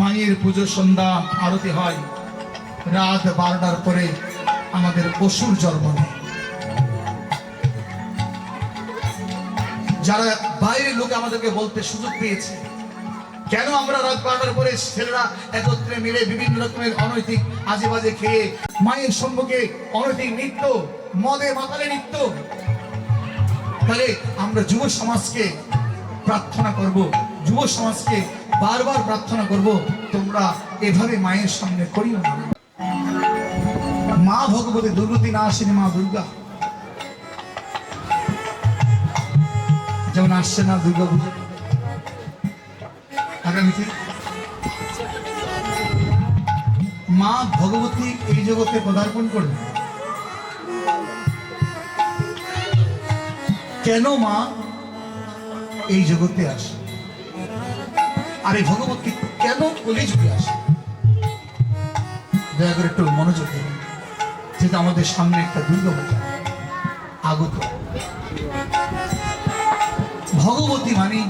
মায়ের পুজো সন্ধ্যা আরতি হয়। রাত বারোটার পরে আমাদের পশুর জন্ম যারা বাইরের লোক আমাদেরকে বলতে সুযোগ পেয়েছে, কেন আমরা রাত বারোটার পরে ছেলেরা একত্রে মিলে বিভিন্ন রকমের অনৈতিক আজে বাজে খেয়ে মায়ের সম্মুখে অনৈতিক নৃত্য মদে মাতালে নৃত্য? তাহলে আমরা যুব সমাজকে প্রার্থনা করব, যুব সমাজকে বারবার প্রার্থনা করব, তোমরা এভাবে মায়ের সামনে করিও না। মা ভগবতী দুর্গতি না আসেনি মা দুর্গা। যেমন আসছে না দুর্গা পুজো। আগামীতে মা ভগবতী এই জগতে পদার্পণ করবে। কেন মা এই জগতে আসে? আর এই ভগবতী, কেন কলিযুগে আসে? দয়া করে একটু মনোযোগ দিন। যেটা আমাদের সামনে একটা দুর্গা আগত। ভগবতী মানে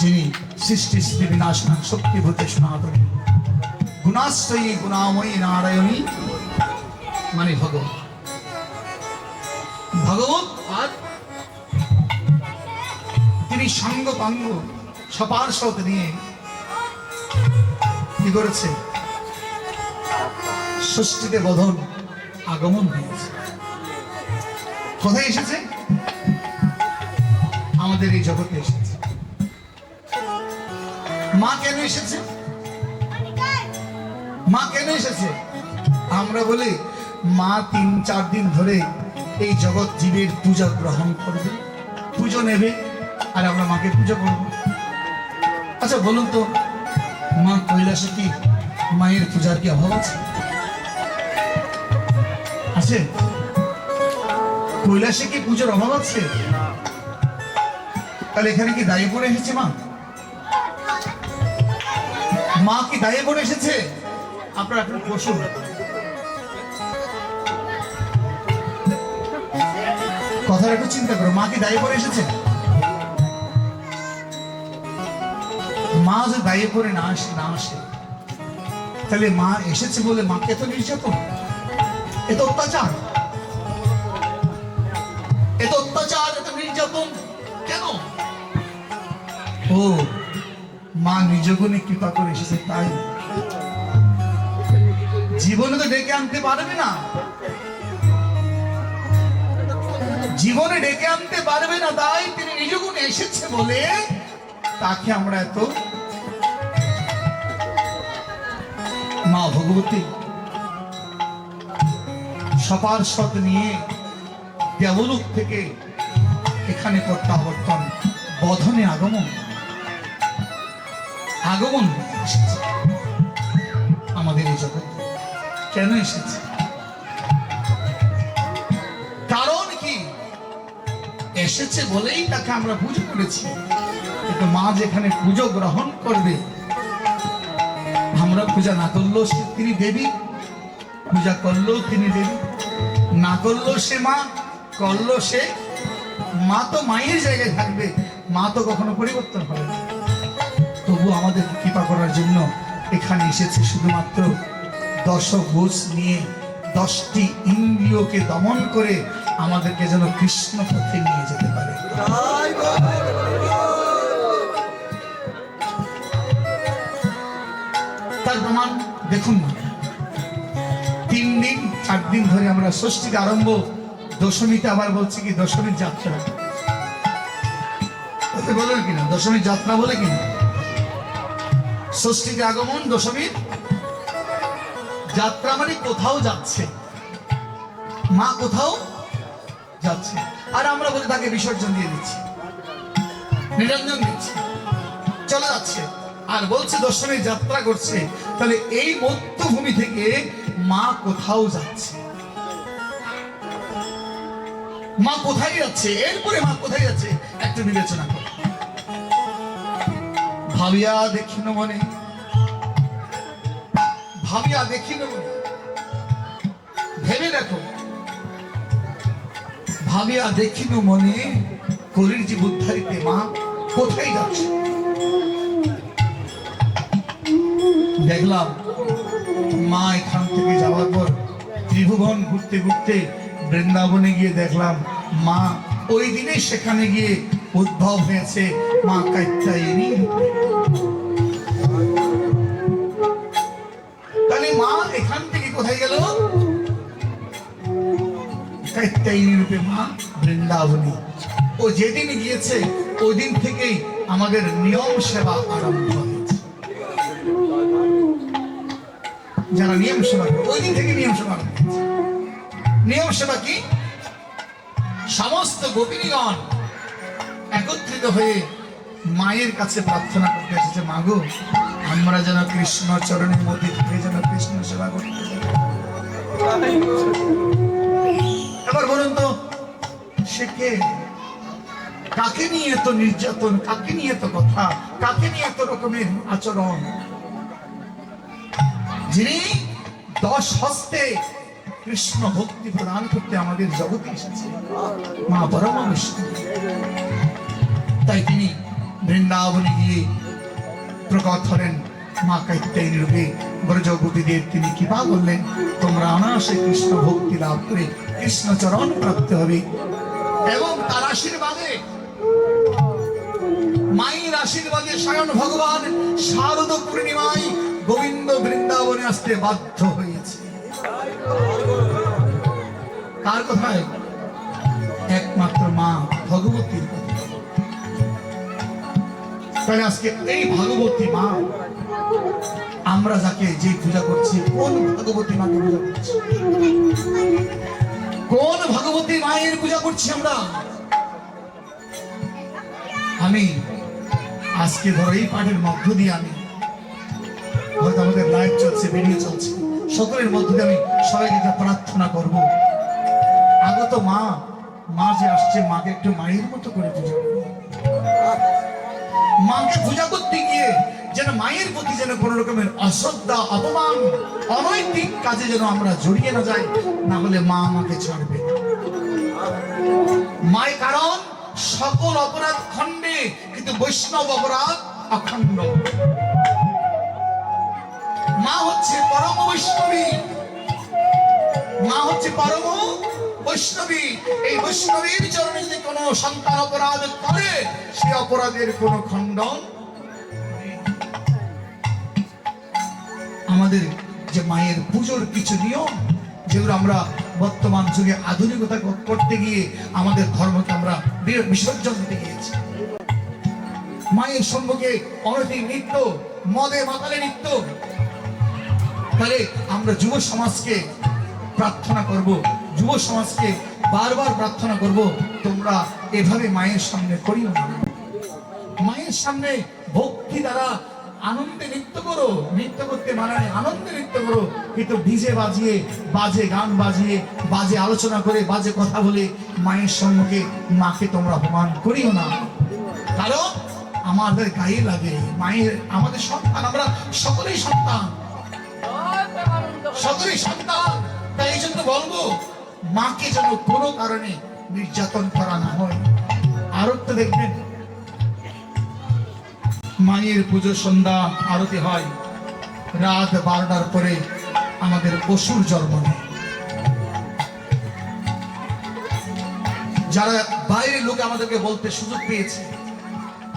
যিনি সৃষ্টি স্থিতি বিনাশনা শক্তি ভূতে সনাতনী। গুণাশ্রয়ী গুণাময়ী নারায়ণী মানে ভগবত ভগবত তিনি সাঙ্গ পাঙ্গ সপার্শ্বত নিয়ে কি করেছে? ষষ্ঠীতে বধন আগমন হয়েছে। কোথায় এসেছে? আমাদের এই জগতে এসেছে। মা কেন এসেছে? মা কেন এসেছে? আমরা বলি, মা তিন চার দিন ধরে এই জগৎ জীবের পূজা গ্রহণ করবে, পুজো নেবে। আর আমরা মাকে পুজো করব। আচ্ছা বলুন তো, মা কৈলাসে কি মায়ের পূজার কি অভাব আছে? আছে? কৈলাসে কি পুজোর অভাব আছে? তাহলে এখানে কি দায়ী পড়ে এসেছে মা? মা কি দায়ী পড়ে এসেছে? আপনারা একটু বসুন। কথাটা একটু চিন্তা করো, মা কি দায়ী পড়ে এসেছে? মা দায়ী পড়ে না আসে না আসে। তাহলে মা এসেছে বলে মাকে এত নির্যাতন? এত অত্যাচার? এত অত্যাচার, এত নির্যাতন? কেন? ও, মা নিজ গুণে কৃপা করে এসেছে, তাই। জীবনে তো ডেকে আনতে পারবে না। জীবনে ডেকে আনতে পারবে না, তাই তিনি নিজ গুণে এসেছে বলে তাকে আমরা এত মা ভগবতী সপার্ষদ নিয়ে দেবলোক থেকে এখানে প্রত্যাবর্তন, বধনে আগমন আগমন এসেছে আমাদের এই জগৎ কেন এসেছে? কারণ কি? এসেছে বলেই তাকে আমরা পুজো করেছি কিন্তু মা যেখানে পুজো গ্রহণ করবে আমরা পূজা না করলেও সে তিনি দেবী, পূজা করলেও তিনি দেবী, না করলেও সে মা, করলেও সে, মা তো মায়ের জায়গায় থাকবে, মা তো কখনো পরিবর্তন হবে না। তবু আমাদের কৃপা করার জন্য এখানে এসেছে শুধুমাত্র দশ ঘোষ নিয়ে দশটি ইন্দ্রিয়কে দমন করে আমাদেরকে যেন কৃষ্ণ পথে নিয়ে যেতে পারে। তার প্রমাণ দেখুন তিন দিন, চার দিন ধরে আমরা ষষ্ঠীতে আরম্ভ, দশমীতে আবার বলছি কি, দশমীর যাত্রা। ওকে বলে কিনা দশমীর যাত্রা বলে কিনা ষষ্ঠীতে আগমন, দশমীর যাত্রা মানে কোথাও যাচ্ছে। মা কোথাও যাচ্ছে। আর আমরা বলে তাকে বিসর্জন দিয়ে দিচ্ছি। নিরঞ্জন দিচ্ছি। চলে যাচ্ছে। আর বলছে দর্শনের যাত্রা করছে। তাহলে এই মধ্যভূমি থেকে মা কোথাও যাচ্ছে? মা কোথায় যাচ্ছে? এরপরে মা কোথায় যাচ্ছে? একটু বিবেচনা করো। ভাবিয়া দেখিন মনে, ভাবিয়া দেখিন মনে। ভেবে দেখো, ভাবিয়া দেখিন মনে কলির জীব উদ্ধারিতে মা কোথায় যাচ্ছে? দেখলাম, মা এখান থেকে যাওয়ার পর ত্রিভুবন ঘুরতে ঘুরতে বৃন্দাবনে গিয়ে দেখলাম, মা ওই দিনে সেখানে গিয়ে উদ্ভব হয়েছে, মা কাত্যায়নী। তাহলে মা এখান থেকে কোথায় গেল? কাত্যায়নী রূপে মা বৃন্দাবনী। ও যেদিন গিয়েছে ওই দিন থেকেই আমাদের নিয়ম সেবা আরম্ভ হয়েছে যারা নিয়ম সেবা ওই দিন থেকে নিয়ম সেবা নিয়ম সেবা কি? সমস্ত গোপিনীগণ একত্রিত হয়ে মায়ের কাছে প্রার্থনা করতে এসেছে মাগো আমরা যেন কৃষ্ণ চরণের মধ্যে থেকে যেন কৃষ্ণ সেবা করতে। এবার বলুন তো, সে কে? কাকে নিয়ে এত নির্যাতন? কাকে নিয়ে এত কথা? কাকে নিয়ে এত রকমের আচরণ? যিনি দশ হস্তে কৃষ্ণ ভক্তি প্রদান করতে আমাদের জগতে এসেছে। মা পরমা বিষ্ণু তাই তিনি বৃন্দাবনে গিয়ে প্রকট হলেন। মা কাত্যায়নী রূপে ব্রজগোপীদের তিনি কৃপা করলেন। তোমরা অনায়াসে কৃষ্ণ ভক্তি লাভ করে কৃষ্ণ চরণ প্রাপ্ত হবে। এবং তার আশীর্বাদে, মায়ের আশীর্বাদে স্বয়ং ভগবান শারদ পূর্ণিমায় গোবিন্দ বৃন্দাবনে আসতে বাধ্য হয়েছে। কার কথায়? একমাত্র মা ভগবতীর তাহলে আজকে এই ভগবতী মা, আমরা যাকে যে পূজা করছি, কোন ভগবতী মাকে পূজা করছি? কোন ভগবতী মায়ের পূজা করছি আমরা? আমি, আজকে ধরো এই পাঠের মধ্য দিয়ে আমি হয়তো আমাদের লাইভ চলছে ভিডিও চলছে। সকলের মধ্যে আমি সবাইকে প্রার্থনা করব। আগত মা মা যে আসছে, মাকে একটু মায়ের মতো করে পূজা মাকে পূজা করতে গিয়ে যেন মায়ের প্রতি যেন কোনো রকমের অশ্রদ্ধা, অপমান, অনৈতিক কাজে যেন আমরা জড়িয়ে না যাই, না হলে মা আমাকে ছাড়বে। মায়ের কারণ, সকল অপরাধ খণ্ডে, কিন্তু বৈষ্ণব অপরাধ অখণ্ড। মা হচ্ছে পরম বৈষ্ণবী। মা হচ্ছে পরম বৈষ্ণবী। এই বৈষ্ণবীর চরণে যদি কোনো সন্তান অপরাধ করে, সে অপরাধের কোনো খণ্ডন আমাদের যে মায়ের পুজোর কিছু নিয়ম, যেগুলো আমরা বর্তমান যুগে আধুনিকতা করতে গিয়ে আমাদের ধর্মকে আমরা বিসর্জন দিতে গিয়েছি। মায়ের সম্মুখে অনৈতিক নৃত্য, মদে মাতালে নৃত্য তাহলে আমরা যুব সমাজকে প্রার্থনা করব যুব সমাজকে বারবার প্রার্থনা করব তোমরা এভাবে মায়ের সামনে করিও না। মায়ের সামনে ভক্তি দ্বারা আনন্দে নৃত্য করো নৃত্য করতে মানা নেই, আনন্দে নৃত্য করো কিন্তু ডিজে বাজিয়ে বাজে গান বাজিয়ে বাজে আলোচনা করে বাজে কথা বলে মায়ের সম্মুখে মাকে তোমরা অপমান করিও না। কারণ আমাদের গায়ে লাগে মায়ের আমাদের সন্তান আমরা সকলেই সন্তান। সকলেই সন্তান, তাই এই জন্য বলব, মাকে যেন কোনো কারণে নির্যাতন করা না হয়। আরও তো দেখবেন, মায়ের পুজো সন্ধ্যা আরতি হয়, রাত বারোটার পরে আমাদের পশুর জন্ম যারা বাইরের লোক আমাদেরকে বলতে সুযোগ পেয়েছে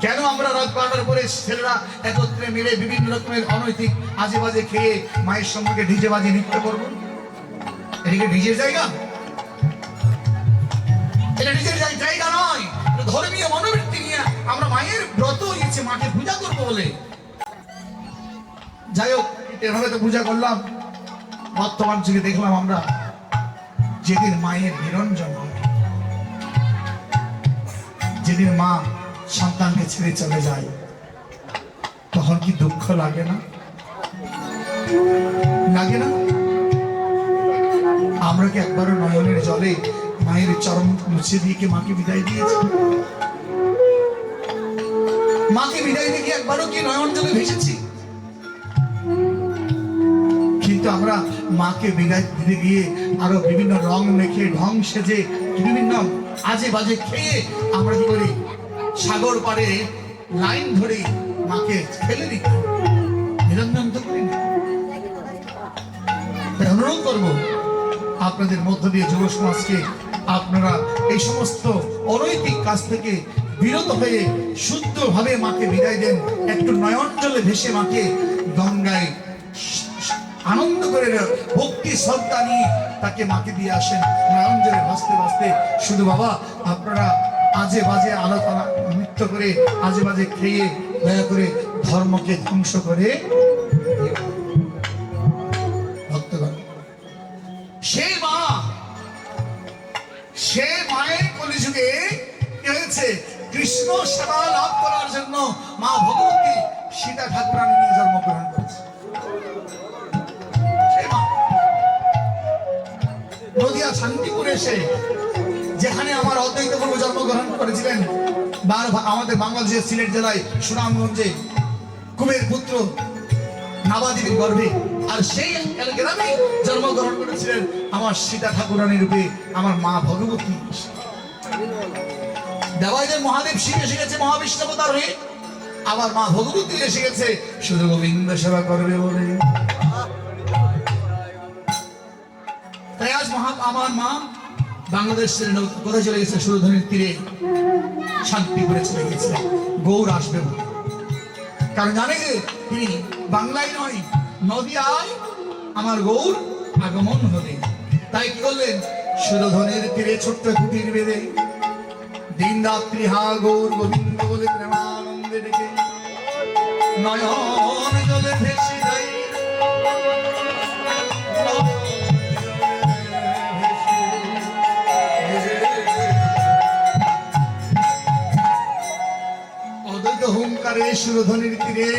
কেন আমরা রাত বারোটার পরে ছেলেরা একত্রে মিলে বিভিন্ন রকমের অনৈতিক আজে বাজে খেয়ে মায়ের সঙ্গে ডিজে বাজে নৃত্য করব? এদিকে ডিজের জায়গা? এটা নিজের জায়গা নয়। ধর্মীয় মনোবৃত্তি নিয়ে আমরা মায়ের ব্রত হয়েছে মাকে পূজা করব বলে। যাই হোক, এভাবে তো পূজা করলাম। বর্তমান যুগে দেখলাম আমরা যেদিন মায়ের নিরঞ্জন হয়, যেদিন মা সন্তানকে ছেড়ে চলে যায়। তখন কি দুঃখ লাগে না? লাগে না? আমরা কি একবারও নয়নের জলে মায়ের চরম মুছে দিয়ে কি মাকে বিদায় দিয়েছি? মাকে বিদায় দিয়ে একবারও কি নয়ন জলে ভেসেছি? কিন্তু আমরা মাকে বিদায় দিতে গিয়ে আরও বিভিন্ন রং মেখে, ঢং সেজে, বিভিন্ন আজে বাজে খেয়ে আমরা কি করি সাগর পাড়ে লাইন ধরে মাকে ফেলে দিই নিরঞ্জন তো করি না অনুরোধ করব, আপনাদের মধ্য দিয়ে যুব সমাজকে আপনারা এই সমস্ত অনৈতিক কাজ থেকে বিরত হয়ে শুদ্ধভাবে মাকে বিদায় দেন। একটু নয়ন জলে ভেসে মাকে গঙ্গায় আনন্দ করে ভক্তি, শ্রদ্ধা নিয়ে তাকে মাকে দিয়ে আসেন। নয়ন জলে ভাসতে ভাসতে শুধু বাবা, আপনারা আজে বাজে আলোচনা নৃত্য করে আজে বাজে খেয়ে, দয়া করে ধর্মকে ধ্বংস করে কৃষ্ণ করার জন্য মা সীতা নদিয়া শান্তিপুরে এসে যেখানে আমার অদ্বৈত প্রভু জন্মগ্রহণ করেছিলেন আমাদের বাংলাদেশের সিলেট জেলায় সুনামগঞ্জে কুবের পুত্র নাবাদিনীর গর্ভে। আর সেই গ্রামে জন্মগ্রহণ করেছিলেন আমার সীতা ঠাকুরানী রূপে আমার মা ভগবতী। দেবাইদের মহাদেব শিব এসে গেছে মহাবিষ্ণবতার হয়ে। আবার মা ভগবতী এসে গেছে, শুধু গোবিন্দ সেবা করবে বলে। তাই আজ মহা আমার মা বাংলাদেশের কোথায় চলে গেছে সুরধনির তীরে শান্তি করে চলে গেছিলেন গৌর আসবে কারণ জানে যে তিনি বাংলায় নয় নদিয়ায় আমার গৌর আগমন হবে। তাই কি করলেন? সুরধনের তীরে ছোট্ট কুটির বেঁধে দিন রাত্রি হা গৌর গোবিন্দ বলে প্রেমানন্দে ডেকে নয়ন জলে ভেসে হুঙ্কারে সুরধনির তীরে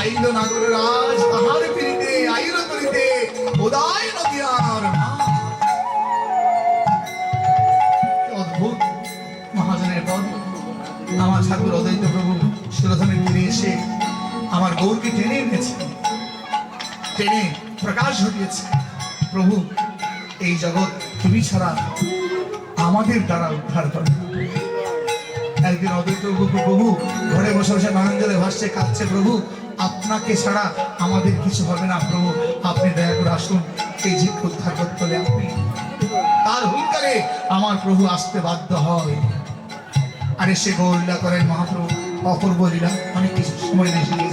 আইল নাগর রাজ তাহার পিড়িতে আইল তরিতে উদয় নদিয়ার অদ্ভুত। মহাজনের পদ আমার ঠাকুর অদ্বৈত প্রভু সুরধনের তীরে এসে আমার গৌরকে টেনে এনেছে। টেনে প্রকাশ ঘটিয়েছে। প্রভু, এই জগৎ তুমি ছাড়া আমাদের দ্বারা উদ্ধার করে। একদিন অদ্বৈত প্রভু ঘরে বসে বসে নয়নজলে ভাসছে কাঁদছে প্রভু। আপনাকে ছাড়া আমাদের কিছু হবে না প্রভু। আপনি দয়া করে আসুন, এই যে উদ্ধার করতে আপনি। তার হুঙ্কারে আমার প্রভু আসতে বাধ্য হয়। আরে সে গৌরীলা করেন মহাপ্রভু, অপূর্ব লীলা। অনেক কিছু সময় দেশে নিয়ে